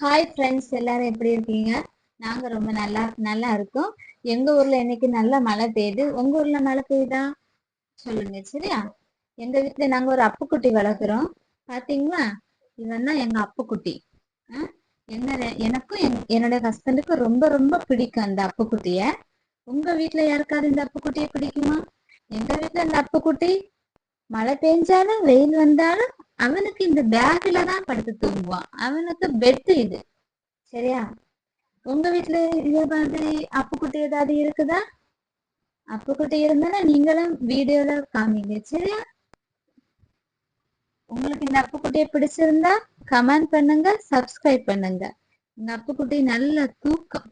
Hi friends எல்லாரும் எப்படி இருக்கீங்க? நாங்க ரொம்ப நல்லா நல்லா இருக்கோம். எங்க ஊர்ல இன்னைக்கு நல்ல மழை பெய்யுது. உங்க ஊர்ல மழை பெய்யுதா? சொல்லுங்க சரியா? எங்க வீட்டுல நாங்க ஒரு அப்புக்குட்டி வளர்க்குறோம். பாத்தீங்களா? இவன் தான் எங்க அப்புக்குட்டி. என்ன எனக்கும் என்- என்னோட ஹஸ்பண்டுக்கும் ரொம்ப ரொம்ப பிடிக்கும் அந்த அப்புக்குட்டிய. உங்க வீட்டுல யாருக்காவது இந்த அப்புக்குட்டியை பிடிக்குமா? எங்க வீட்டுல இந்த அப்புக்குட்டி மழை பெஞ்சாலும் வெயில் வந்தாலும் அவனுக்கு இந்த பேக்ல தான் படுத்து தூங்குவான். அவனுக்கு பெட் இது. சரியா? உங்க வீட்டுல இதே மாதிரி அப்புக்குட்டி ஏதாவது இருக்குதா? அப்புக்குட்டி இருந்தாலும் நீங்களும் வீடியோல காமிங்க. சரியா? உங்களுக்கு இந்த அப்புக்குட்டியை பிடிச்சிருந்தா கமெண்ட் பண்ணுங்க சப்ஸ்கிரைப் பண்ணுங்க. இந்த அப்புக்குட்டி நல்ல தூக்கம்.